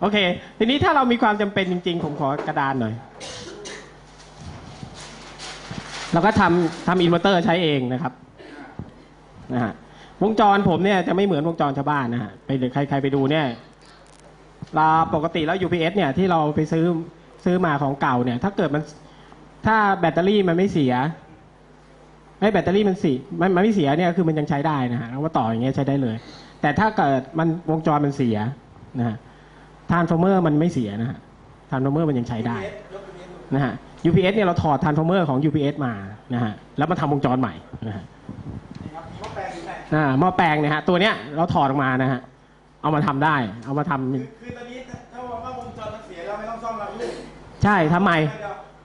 โอเค ทีนี้ถ้าเรามีความจำเป็นจริง ๆ ผมขอกระดานหน่อย เราก็ทำทำอินเวอร์เตอร์ใช้เองนะครับนะฮะวงจรผมเนี่ยจะไม่เหมือนวงจรชาวบ้านนะฮะไปใครใครไปดูเนี่ยเราปกติแล้ว UPS เนี่ยที่เราไปซื้อซื้อมาของเก่าเนี่ย ถ้าเกิดมันถ้าแบตเตอรี่มันไม่เสียไม่แบตเตอรี่มันเสียมันมันไม่เสียเนี่ยคือมันยังใช้ได้นะฮะแล้วว่าต่ออย่างเงี้ยใช้ได้เลย แต่ถ้าเกิดมันวงจรมันเสียนะฮะ ทานฟอร์เมอร์มันไม่เสียนะฮะทานฟอร์เมอร์มันยังใช้ได้นะฮะ UPS เนี่ยเราถอดทานฟอร์เมอร์ของ UPS มานะฮะแล้วมาทำวงจรใหม่นะฮะอ่าหม้อแปลงเนี่ยฮะตัวเนี้ยเราถอดออกมานะฮะเอามาทำได้ เอามาทำคือตอนนี้ถ้าว่าวงจรมันเสียแล้วไม่ต้องซ่อมแล้วลูกใช่ทำไม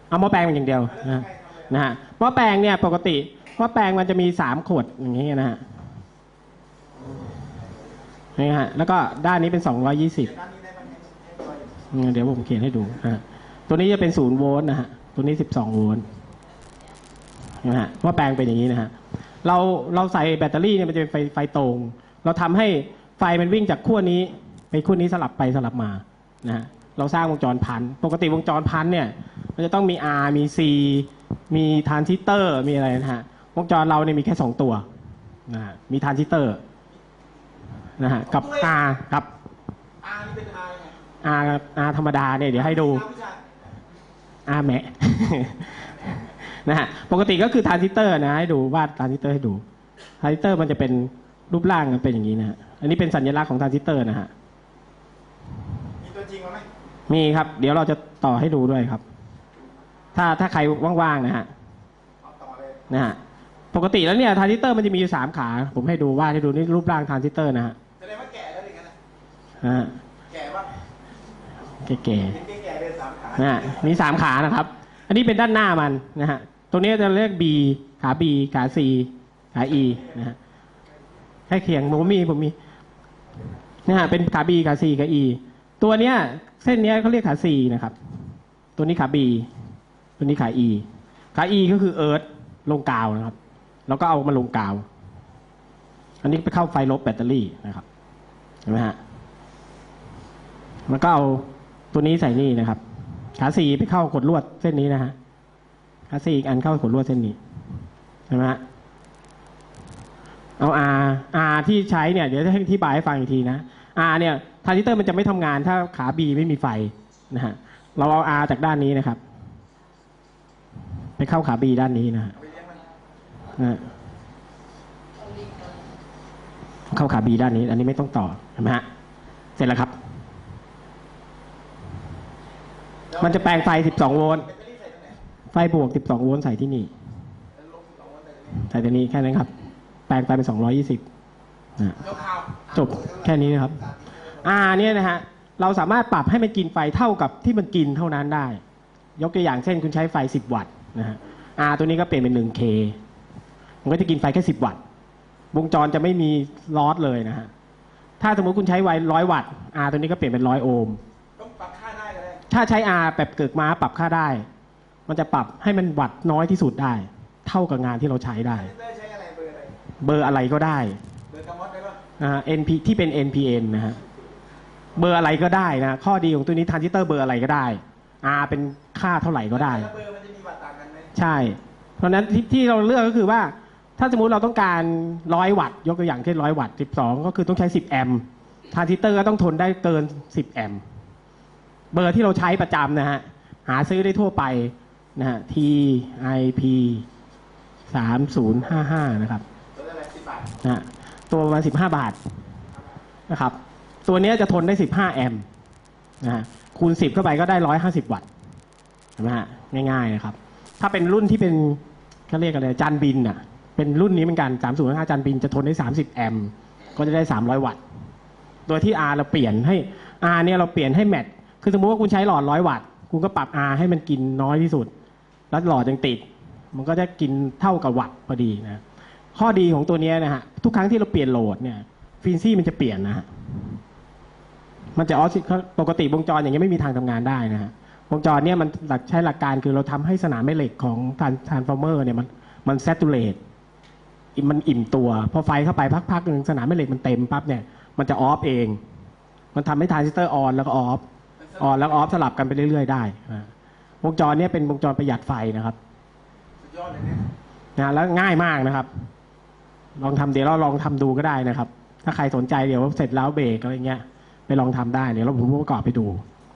เอาหม้อแปลงมันอย่างเดียวนะฮะนะฮะหม้อแปลงเนี่ยปกติหม้อแปลงมันจะมีสามขวดอย่างนี้นะฮะนี่ฮะแล้วก็ด้านนี้เป็น220ด้านนี้ได้ไหมให้ตัวอยู่ อืม เดี๋ยวผมเขียนให้ดูนะตัวนี้จะเป็นศูนย์โวลต์นะฮะ ตัวนี้สิบสองโวลต์นะฮะว่าแปลงเป็นอย่างนี้นะฮะ เราเราใส่แบตเตอรี่เนี่ยมันจะเป็นไฟไฟตรง เราทำให้ไฟมันวิ่งจากขั้วนี้ ไปขั้วนี้สลับไปสลับมานะฮะ เราสร้างวงจรพัน ปกติวงจรพันเนี่ย มันจะต้องมี R มี C มีทรานซิสเตอร์ มีอะไรนะฮะ วงจรเราเนี่ยมีแค่สองตัวนะฮะมีทรานซิสเตอร์นะฮะกับ R กับอานี่เป็น อาไง R R ธรรมดาเนี่ยเดี๋ยวให้ดูอาวิชาอาแมะนะฮะปกติก็คือทรานซิสเตอร์นะให้ดูวาดทรานซิสเตอร์ให้ดูทรานซิสเตอร์มันจะเป็นรูปร่างมันเป็นอย่างนี้นะฮะอันนี้เป็นสัญลักษณ์ของทรานซิสเตอร์นะฮะมีตัวจริงมาไหมมีครับ เดี๋ยวเราจะต่อให้ดูด้วยครับ ถ้าถ้าใครว่างๆนะฮะเอาต่อเลยนะฮะปกติแล้วเนี่ยทรานซิสเตอร์มันจะมีอยู่สามขา ผมให้ดูวาดให้ดูนี่รูปร่างทรานซิสเตอร์นะฮะแสดงว่าแก่แล้วอย่างนั้นนะนะฮะแก่ว่าแก่ เห็นแก่ๆนะมีสามขานะครับ อันนี้เป็นด้านหน้ามันนะฮะตรงนี้จะเรียก B ขา B ขา C ขา E นะฮะแค่เคียงผมมีผมมีนะฮะเป็นขาบีขาซีขาอีตัวเนี้ย เส้นเนี้ยเขาเรียกขาซีนะครับ ตัวนี้ขาบีตัวนี้ขาอีขาอีก็คือเอิร์ธลงกาวนะครับ แล้วก็เอามาลงกาว อันนี้ไปเข้าไฟลบแบตเตอรี่นะครับเห็นไหมฮะมันก็เอา ตัวนี้ใส่นี่นะครับ ขาสี่ไปเข้าขดลวดเส้นนี้นะฮะขาสี่อีกอันเข้าขดลวดเส้นนี้เห็นไหมฮะเอา R R ที่ใช้เนี่ยเดี๋ยวจะให้อธิบายให้ฟังอีกทีนะ R เนี่ยทรานซิสเตอร์มันจะไม่ทำงานถ้าขา B ไม่มีไฟนะฮะเราเอา R จากด้านนี้นะครับ ไปเข้าขา B ด้านนี้นะฮะเข้าขา B ด้านนี้ อันนี้ไม่ต้องต่อเห็นไหมฮะเสร็จแล้วครับ มันจะแปลงไฟ 12 โวลต์ไฟบวก 12 โวลต์ใส่ที่นี่ ใส่ตัวนี้แค่นั้นครับ แปลงไฟเป็น 220นะจบแค่นี้นะครับ อ่าเนี่ยนะฮะเราสามารถปรับให้มันกินไฟเท่ากับที่มันกินเท่านั้นได้ ยกตัวอย่างเช่นคุณใช้ไฟ 10 วัตต์นะฮะอ่าตัวนี้ก็เปลี่ยนเป็น 1K มันก็จะกินไฟแค่ 10 วัตต์ วงจรจะไม่มีลอสเลยนะฮะ ถ้าสมมติคุณใช้ไฟร้อยวัตต์อ่าตัวนี้ก็เปลี่ยนเป็นร้อยโอห์ม ถ้าใช้ R แบบเกิดม้าปรับค่าได้ มันจะปรับให้มันวัตต์น้อยที่สุดได้ เท่ากับงานที่เราใช้ได้ ได้ใช้อะไรเบอร์อะไร เบอร์อะไรก็ได้เบอร์กามอสได้ป่ะนะฮะ NP ที่เป็น NPN นะฮะเบอร์อะไรก็ได้นะ ข้อดีของตัวนี้ทรานซิสเตอร์เบอร์อะไรก็ได้ R เป็นค่าเท่าไหร่ก็ได้แล้วเบอร์มันจะมีวัตต์ต่างกันไหมใช่ เพราะฉะนั้นที่ที่เราเลือกก็คือว่า ถ้าสมมุติเราต้องการร้อยวัตต์ยกตัวอย่างเช่นร้อยวัตต์สิบสองก็คือต้องใช้สิบแอมป์ทรานซิสเตอร์ก็ต้องทนได้เกินสิบแอมป์ เบอร์ที่เราใช้ประจำนะฮะ หาซื้อได้ทั่วไปนะฮะ TIP สามศูนย์ห้าห้านะครับตัวละสิบบาทนะฮะตัวประมาณสิบห้าบาทนะครับ ตัวนี้จะทนได้สิบห้าแอมป์นะฮะคูณสิบเข้าไปก็ได้ร้อยห้าสิบวัตต์เห็นไหมฮะง่ายๆนะครับ ถ้าเป็นรุ่นที่เป็นเขาเรียกอะไรจานบินอะ เป็นรุ่นนี้เหมือนกันสามศูนย์ห้าจานบินจะทนได้สามสิบแอมป์ก็จะได้สามร้อยวัตต์ โดยที่ R เราเปลี่ยนให้ R เนี่ยเราเปลี่ยนให้แมท คือสมมติว่าคุณใช้หลอดร้อยวัตต์ คุณก็ปรับ R ให้มันกินน้อยที่สุด แล้วหลอดยังติด มันก็จะกินเท่ากับวัตต์พอดีนะ ข้อดีของตัวนี้นะฮะ ทุกครั้งที่เราเปลี่ยนโหลดเนี่ยฟินซี่มันจะเปลี่ยนนะฮะ มันจะออสปกติวงจรอย่างเงี้ยไม่มีทางทำงานได้นะฮะ วงจรเนี่ยมันหลักใช้หลักการคือเราทำให้สนามแม่เหล็กของทรานทรานฟอร์เมอร์เนี่ยมันมันแซตูเลตมันอิ่มตัว พอไฟเข้าไปพักๆหนึ่งสนามแม่เหล็กมันเต็มปั๊บเนี่ย มันจะออฟเอง มันทำให้ทรานซิสเตอร์ออนแล้วก็ออฟ ออนแล้วออฟสลับกันไปเรื่อย ๆ ได้วงจรเนี้เป็นวงจรประหยัดไฟนะครับสุดยอดเลยเนี่ยนะแล้วง่ายมากนะครับ ลองทำเดี๋ยวเราลองทำดูก็ได้นะครับ ถ้าใครสนใจเดี๋ยวเสร็จแล้วเบรกอะไรเงี้ยไปลองทำได้เดี๋ยวเราผมประกอบไปดู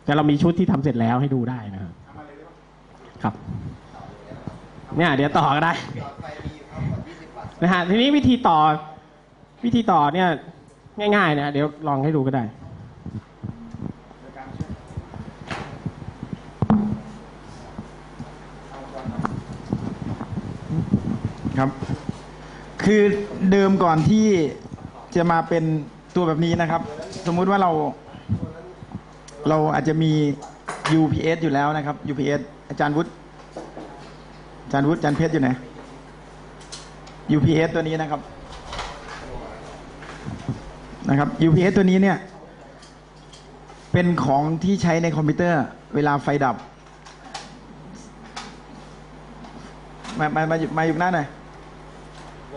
แต่เรามีชุดที่ทำเสร็จแล้วให้ดูได้นะครับทำมาเลยได้ปะครับ เนี่ยเดี๋ยวต่อก็ได้นะฮะทีนี้วิธีต่อวิธีต่อเนี่ย ง่ายๆนะเดี๋ยวลองให้ดูก็ได้ เดี๋ยวการช่วย ครับ คือเดิมก่อนที่จะมาเป็นตัวแบบนี้นะครับ สมมุติว่าเรา เราอาจจะมี UPS อยู่แล้วนะครับ UPS อาจารย์วุฒิอาจารย์วุฒิอาจารย์เพชรอยู่ไหน UPS ตัวนี้นะครับนะครับ UPS ตัวนี้เนี่ย เป็นของที่ใช้ในคอมพิวเตอร์ เวลาไฟดับ มา มา มามาอยู่หน้าหน่อย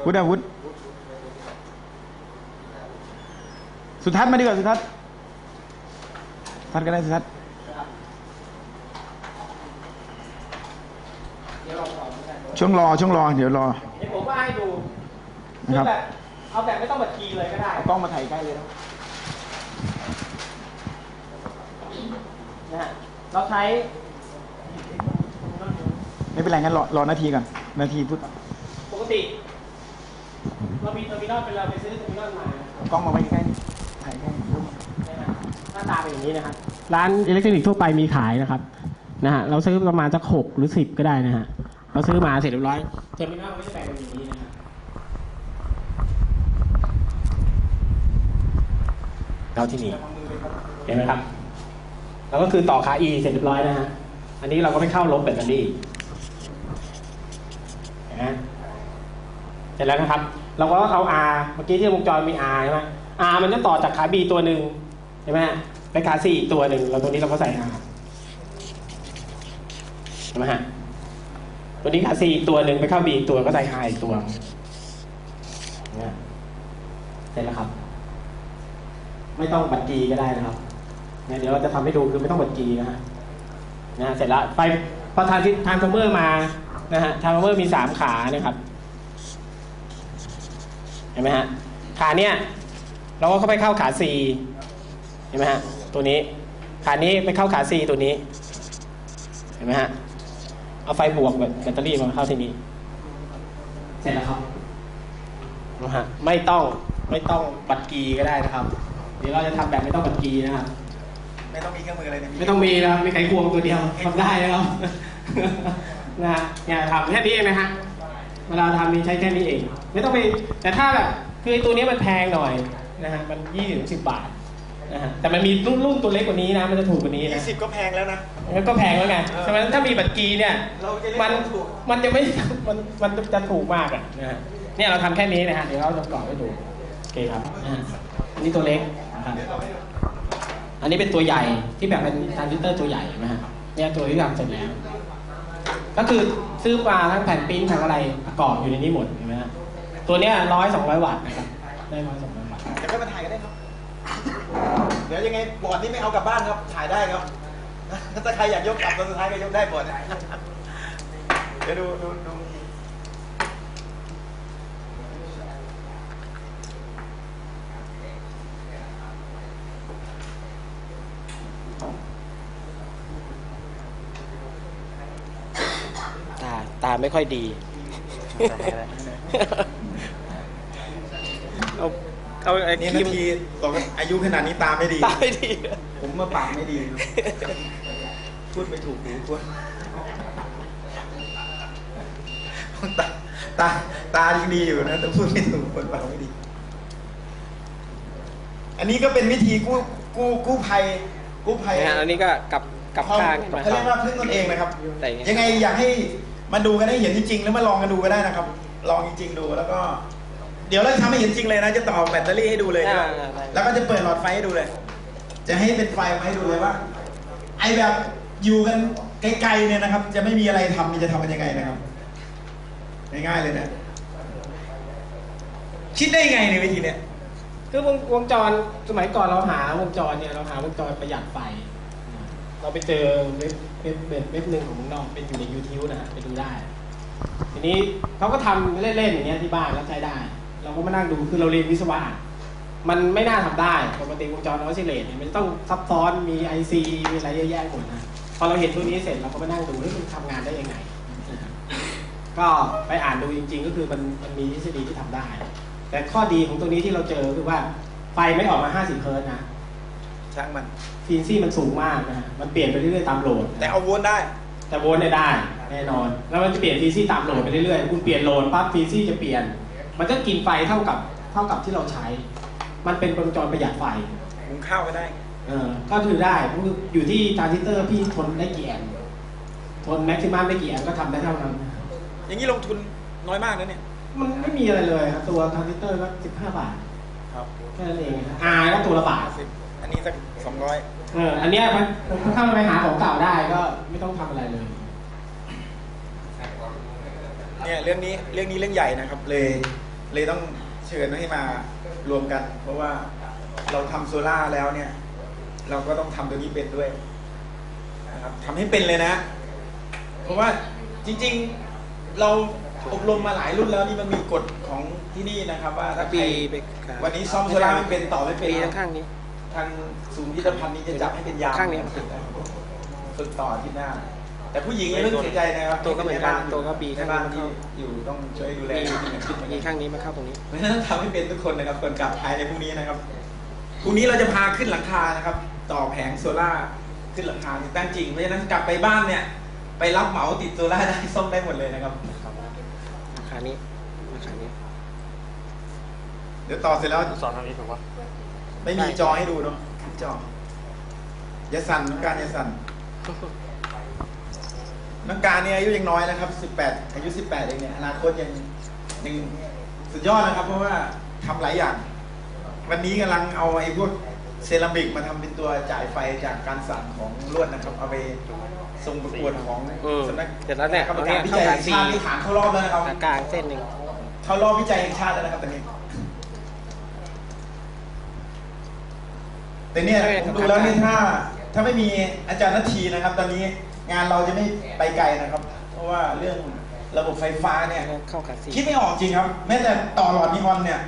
วุฒิอะวุฒิสุทัศน์มาดีกว่าสุทัศน์สุทัศน์ก็ได้สุทัศน์ช่วงรอช่วงรอ เดี๋ยวรอเดี๋ยวผมว่าให้ดูนะครับแบบเอาแบบไม่ต้องบัดคีย์เลยก็ได้เอากล้องมาถ่ายใกล้เลยนะนะฮะเราใช้ ไม่เป็นไรงั้นรอรอนาทีก่อนนาทีพูดปกติ เรามีเทอร์มินอลเป็นเราไปซื้อเทอร์มินอลมาเอากล้องมาไว้ใกล้นี่ถ่ายใกล้นะฮะหน้าตาเป็นอย่างนี้นะครับ ร้านอิเล็กทรอนิกส์ทั่วไปมีขายนะครับนะฮะเราซื้อประมาณสักหกหรือสิบก็ได้นะฮะเราซื้อมาเสร็จเรียบร้อยเทอร์มินอลก็จะแบ่งเป็นอย่างนี้นะฮะเราที่นี่เห็นไหมครับแล้วก็คือต่อขา E เสร็จเรียบร้อยนะฮะ อันนี้เราก็ไม่เข้าลบแบตเตอรี่เห็นไหมเสร็จแล้วนะครับ เราก็เอา R เมื่อกี้ที่วงจรมี R ใช่ไหม R มันจะต่อจากขา B ตัวหนึ่งใช่ไหมฮะไปขา C อีกตัวหนึ่งแล้วตัวนี้เราก็ใส่ R ใช่ไหมฮะตัวนี้ขา C อีกตัวหนึ่งไปเข้า B อีกตัวก็ใส่ R อีกตัวเสร็จแล้วครับ ไม่ต้องบัตรกีก็ได้นะครับเนี่ยเดี๋ยวเราจะทำให้ดูคือไม่ต้องบัตรกีนะฮะนะฮะเสร็จแล้วไปพอทานทานฟอร์เมอร์มานะฮะทานฟอร์เมอร์มีสามขานะครับ เห็นไหมฮะขาเนี่ยเราก็เข้าไปเข้าขา C เห็นไหมฮะตัวนี้ขานี้ไปเข้าขา C ตัวนี้ เห็นไหมฮะเอาไฟบวกแบบแบตเตอรี่มาเข้าที่นี้ เสร็จแล้วครับนะฮะไม่ต้องไม่ต้องบัตรกีก็ได้นะครับเดี๋ยวเราจะทำแบบไม่ต้องบัตรกีนะครับไม่ต้องมีเครื่องมืออะไรนะไม่ต้องมีนะครับมีไขควงตัวเดียวทำได้นะครับนะฮะเนี่ยทำแค่นี้เองนะฮะเวลาทำนี่ใช้แค่นี้เอง ไม่ต้องไปแต่ถ้าแบบคือไอ้ตัวนี้มันแพงหน่อยนะฮะมันยี่สิบสิบบาทนะฮะแต่มันมีรุ่นรุ่นตัวเล็กกว่านี้นะ มันจะถูกกว่านี้นะ ยี่สิบก็แพงแล้วนะ มันก็แพงแล้วไงเออใช่ไหมถ้ามีบัตรกีเนี่ยเราจะเรียกมันว่าถูก มันจะไม่มันมันจะถูกมากอะนะฮะเนี่ยเราทำแค่นี้นะฮะเดี๋ยวเราจะกรอบให้ดูโอเคครับอ่าอันนี้ตัวเล็กนะครับอันนี้เป็นตัวใหญ่ที่แบบเป็นทรานซิสเตอร์ตัวใหญ่นะฮะเนี่ยตัวที่ทำเสร็จแล้ว ก็คือซื้อมาทั้งแผ่นปริ้นทั้งอะไรประกอบอยู่ในนี้หมดเห็นไหมฮะ ตัวเนี้ยร้อยสองร้อยวัตต์นะครับได้ร้อยสองร้อยวัตต์เดี๋ยวค่อยมาถ่ายกันได้ครับ เดี๋ยวยังไงบอร์ดนี้ไม่เอากลับบ้านครับ ถ่ายได้ครับ ถ้าใครอยากยกกลับตอนสุดท้ายก็ยกได้บอร์ดเดี๋ยวดูดูดูตา ตาไม่ค่อยดีเอา เอาไอ้นี่ครีนามทีต่อกันอายุขนาดนี้ตาไม่ดี ตาไม่ดี ผมมาปากไม่ดี พูดไม่ถูกหูพูดตาตาตายังดีอยู่นะแต่พูดไม่ถูกคนปากไม่ดี อันนี้ก็เป็นวิธีกู้กู้กู้ภัยกู้ภัยนะฮะอันนี้ก็กลับกลับเขาข้างขึ้นมาเขาเรียกว่าพึ่งตนเองนะครับ แต่อย่างเงี้ยยังไงอยากให้มาดูกันให้เห็นจริงๆแล้วมาลองกันดูก็ได้นะครับ ลองจริงๆดูแล้วก็ เดี๋ยวเราจะทำให้เห็นจริงเลยนะ จะต่อแบตเตอรี่ให้ดูเลยอ่าด้วยอ่าได้ แล้วก็จะเปิดหลอดไฟให้ดูเลย จะให้เป็นไฟมาให้ดูเลยว่า ไอแบบอยู่กันไกลๆเนี่ยนะครับ จะไม่มีอะไรทำนี่จะทำกันยังไงนะครับ ง่ายๆเลยนะ คิดได้ไงในวิธีเนี้ย คือวงวงจรสมัยก่อนเราหาวงจรเนี่ยเราหาวงจรประหยัดไฟ เราไปเจอเว็บเว็บเว็บเว็บหนึ่งของเมืองนอกเป็นอยู่ใน YouTube นะฮะไปดูได้ ทีนี้เขาก็ทำเล่นๆอย่างเงี้ยที่บ้านแล้วใช้ได้ เราก็มานั่งดูคือเราเรียนวิศวะมันไม่น่าทำได้ปกติวงจรออสซิเลตเนี่ยมันจะต้องซับซ้อนมี IC มีอะไรเยอะแยะหมดนะพอเราเห็นตัวนี้เสร็จเราก็มานั่งดูว่ามันทำงานได้ยังไงนะครับก็ไปอ่านดูจริง ๆ ก็คือมันมันมีทฤษฎีที่ทำได้ แต่ข้อดีของตัวนี้ที่เราเจอคือว่าไฟไม่ออกมา 50 เฮิร์ตซ์นะช่างมันฟีนซี่มันสูงมากนะฮะมันเปลี่ยนไปเรื่อยๆตามโหลด แต่เอาวนได้ แต่โวลต์เนี่ยได้แน่นอน แล้วมันจะเปลี่ยนฟีซี่ตามโหลดไปเรื่อยๆคุณเปลี่ยนโหลดปั๊บฟีซี่จะเปลี่ยน มันก็กินไฟเท่ากับเท่ากับที่เราใช้ มันเป็นวงจรประหยัดไฟหุงข้าวก็ได้ เออก็ถือได้เพราะอยู่ที่ทรานซิสเตอร์พี่ทนได้กี่แอมป์ทนแม็กซิมัมได้กี่แอมป์ก็ทำได้เท่านั้น อย่างนี้ลงทุนน้อยมากนะเนี่ย มันไม่มีอะไรเลยครับตัวทรานซิสเตอร์ก็15บาท ครับแค่นั้นเองครับอาก็ตัวละบาทสิบอันนี้สักสองร้อยเอออันเนี้ยมันถ้ามันไปหาของเก่าได้ก็ไม่ต้องทำอะไรเลย เนี่ยเรื่องนี้เรื่องนี้เรื่องใหญ่นะครับ เลยเลยต้องเชิญให้มารวมกัน เพราะว่าเราทำโซล่าร์แล้วเนี่ย เราก็ต้องทำตัวนี้เป็นด้วยนะครับทำให้เป็นเลยนะ เพราะว่าจริงๆเราอบรมมาหลายรุ่นแล้วนี่มันมีกฎของที่นี่นะครับ ว่าถ้าใครปีไปวันนี้ซ่อมโซล่าร์ไม่เป็นต่อไม่เป็นปีนะข้างนี้ ทางศูนย์พิพิธภัณฑ์นี้จะจับให้เป็นยามข้างนี้ ฝึกต่อที่หน้า แต่ผู้หญิงไม่ต้องเสียใจนะครับตัวก็เหมือนกันตัวก็บีแม่ข้างนี้บ้านที่อยู่ต้องช่วยดูแลมีที่คิดเหมือนมีกันข้างนี้มาเข้าตรงนี้เพราะฉะนั้นต้องทำให้เป็นทุกคนนะครับก่อนกลับภายในพรุ่งนี้นะครับพรุ่งนี้เราจะพาขึ้นหลังคานะครับ ต่อแผงโซล่าร์ขึ้นหลังคาติดตั้งจริงเพราะฉะนั้นกลับไปบ้านเนี่ย ไปรับเหมาติดโซล่าร์ได้ซ่อมได้หมดเลยนะครับราคานี้ราคานี้ เดี๋ยวต่อเสร็จแล้วสอนทางนี้ถูกปะไม่มีจอให้ดูเนาะจออย่าสั่นน้องการอย่าสั่น น้องการเนี่ยอายุยังน้อยนะครับ 18 อายุ 18 เองเนี่ยอนาคตยังยังสุดยอดนะครับ เพราะว่าทำหลายอย่าง วันนี้กำลังเอาไอ้พวกเซรามิกมาทำเป็นตัวจ่ายไฟจากการสั่นของลวดนะครับ เอาไปส่งประกวดของอืมสำนักเสร็จแล้วเนี่ยกรรมเอากาเนี่รยวิเข้าจัยกัแห่นงสี่ชาติที่ฐานเข้ารอบแล้วนะครับกลางเส้นหนึ่งเข้ารอบวิจัยแห่งชาติแล้วนะครับตอนนี้แต่เนี่ยผมดูแล้วนี่ถ้า ถ้าไม่มีอาจารย์นาทีนะครับ ตอนนี้ งานเราจะไม่ไปไกลนะครับ เพราะว่าเรื่องระบบไฟฟ้าเนี่ยเข้ากับสี่คิดไม่ออกจริงครับ แม้แต่ต่อหลอดนีออนเนี่ย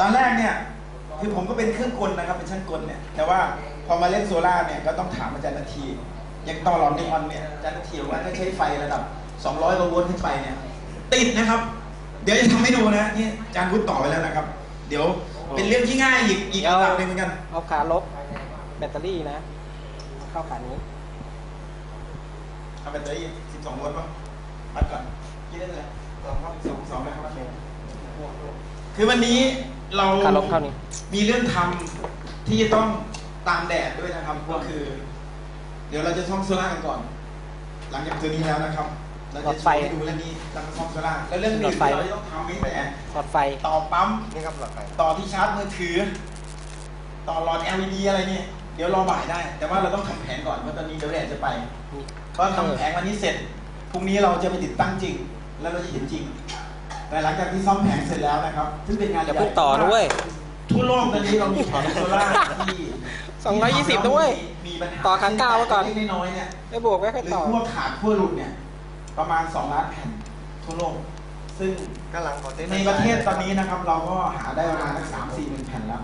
ตอนแรกเนี่ย คือผมก็เป็นเครื่องกลนะครับ เป็นช่างกลเนี่ย แต่ว่าพอมาเล่นโซล่าร์เนี่ยก็ต้องถามอาจารย์นาที อย่างต่อหลอดนีออนเนี่ยอาจารย์นาทีบอกว่าถ้าใช้ไฟระดับ 200กว่าโวลต์ขึ้นไปเนี่ย ติดนะครับ เดี๋ยวจะทำให้ดูนะนี่อาจารย์พุทธต่อไปแล้วนะครับ เดี๋ยวเป็นเรื่องที่ง่ายอีกอีกระดับหนึ่งเหมือนกัน เอาขาลบแบตเตอรี่นะ เข้าขานี้ เอาแบตเตอรี่12โวลต์ป่ะวัดก่อนคิดได้เลยสองครับสองสองนะครับคือวันนี้เราขาลบเข้านี้มีเรื่องทำที่จะต้องตามแดดด้วยนะครับ ก็คือ เดี๋ยวเราจะซ่อมโซล่าร์กันก่อน หลังจากตัวนี้แล้วนะครับเราจะโชว์ให้ดูเรื่องนี้แล้วก็ซ่อมโซล่าร์แล้วเรื่องอื่นที่เราจะต้องทำไม่แต่หลอดไฟต่อปั๊มนี่ครับหลักไฟต่อที่ชาร์จมือถือ ต่อหลอด LED อะไรเนี่ยเดี๋ยวรอบ่ายได้ แต่ว่าเราต้องทำแผนก่อนว่าตอนนี้เดี๋ยวแดดจะไป เพราะทำแผงวันนี้เสร็จพรุ่งนี้เราจะไปติดตั้งจริง แล้วเราจะเห็นจริง แต่หลังจากที่ซ่อมแผงเสร็จแล้วนะครับ ซึ่งเป็นงานอย่าใหญ่เพิ่งต่อนะเว้ย ทั่วโลกตอนนี้เรามีแผงโซล่าร์ที่220ด้วยมีปัญหาต่อครั้งเก้าไว้ก่อน เล็กๆน้อยๆเนี่ย ไม่บวกไม่ค่อยหรือต่อ พวกขาดขั้วหลุดเนี่ย ประมาณ 2 ล้านแผ่นทั่วโลก ซึ่งก็หลังของเต้นในประเทศตอนนี้นะครับ เราก็หาได้ประมาณสักสามสี่หมื่นแผ่นแล้ว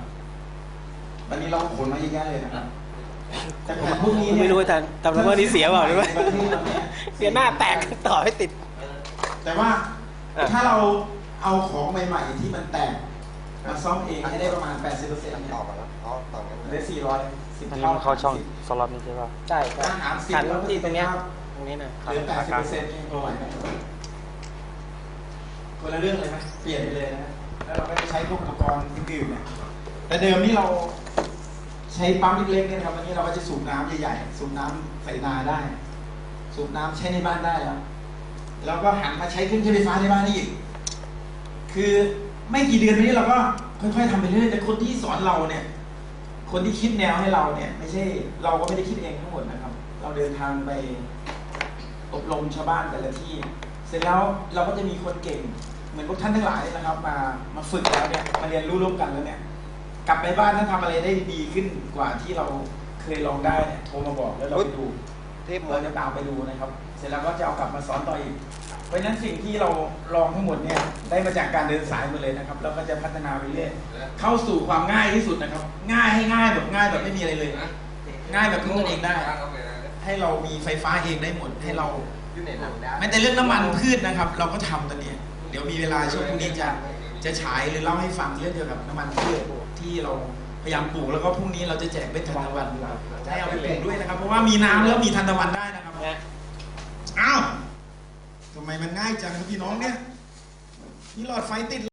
วันนี้เราขนมาเยอะแยะเลยนะครับแต่แผ่น พวกนี้เนี่ยไม่รู้อาจารย์จำได้ว่านี่เสียเปล่าหรือว่าในประเทศเราเนี่ยเสียหน้าแตกต่อให้ติด แต่ว่าอะถ้าเราเอาของใหม่ๆที่มันแตกมาซ่อมเองให้ได้ประมาณ 80%เนี่ยต่อมาแล้วอ๋อต่อมาเหลือ400สิบอันนี้เท่ามันเข้าช่องสล็อตนี้ใช่ป่ะใช่ครัอาหารสิบขันแล้วที่ตรงเนี้ยครับตรงนี้นะเหลือ80%เองไหวไหมคนละเรื่องเลยไหมเปลี่ยนไปเลยนะแล้วเราก็จะใช้พวกอุปกรณ์อื่นๆเนี่ยแต่เดิมนี่เรา ใช้ปั๊มเล็กๆเนี่ยครับวันนี้เราก็จะสูบน้ำใหญ่ๆสูบน้ำใส่นาได้ สูบน้ำใช้ในบ้านได้แล้วแล้วก็หันมาใช้เครื่องใช้ไฟฟ้าในบ้านได้อีก คือไม่กี่เดือนนี้เราก็ค่อยๆทำไปเรื่อยแต่คนที่สอนเราเนี่ย คนที่คิดแนวให้เราเนี่ย ไม่ใช่เราก็ไม่ได้คิดเองทั้งหมดนะครับ เราเดินทางไปอบรมชาวบ้านแต่ละที่ เสร็จแล้วเราก็จะมีคนเก่ง เหมือนพวกท่านทั้งหลายนะครับ มามาฝึกแล้วเนี่ยมาเรียนรู้ร่วมกันแล้วเนี่ย กลับไปบ้านถ้าทำอะไรได้ดีขึ้นกว่าที่เราเคยลองได้เนี่ยโทรมาบอกแล้วเราไปดูเทพหมเราดจะตามไปดูนะครับ เสร็จแล้วก็จะเอากลับมาสอนต่ออีก เพราะฉะนั้นสิ่งที่เราลองทั้งหมดเนี่ยได้มาจากการเดินสายหมาเลยนะครับ แล้วก็จะพัฒนาไปเรื่อยเข้าสู่ความง่ายที่สุดนะครับ ง่ายให้ง่ายแบบง่ายแบบไม่มีอะไรเลย ง่ายแบบพึ่งตนเองได้ ให้เรามีไฟฟ้าเองได้หมดให้เราอยู่ในหนังได้แม้แต่เรื่องน้ำมันพืชนะครับ เราก็ทำตอนนี้เดี๋ยวมีเวลาช่วงพรุ่งนี้จะจะฉายหรือเล่าให้ฟังเรื่องเกี่ยวกับน้ำมันพืช ที่เราพยายามปลูกแล้วก็พรุ่งนี้เราจะแจกเม็ดทานตะวันให้เอาไปปลูกด้วยนะครับ เพราะว่ามีน้ำแล้วมีทานตะวันได้นะครับนะอ้าวทำไมมันง่ายจังครับพี่น้องเนี่ยนี่หลอดไฟติด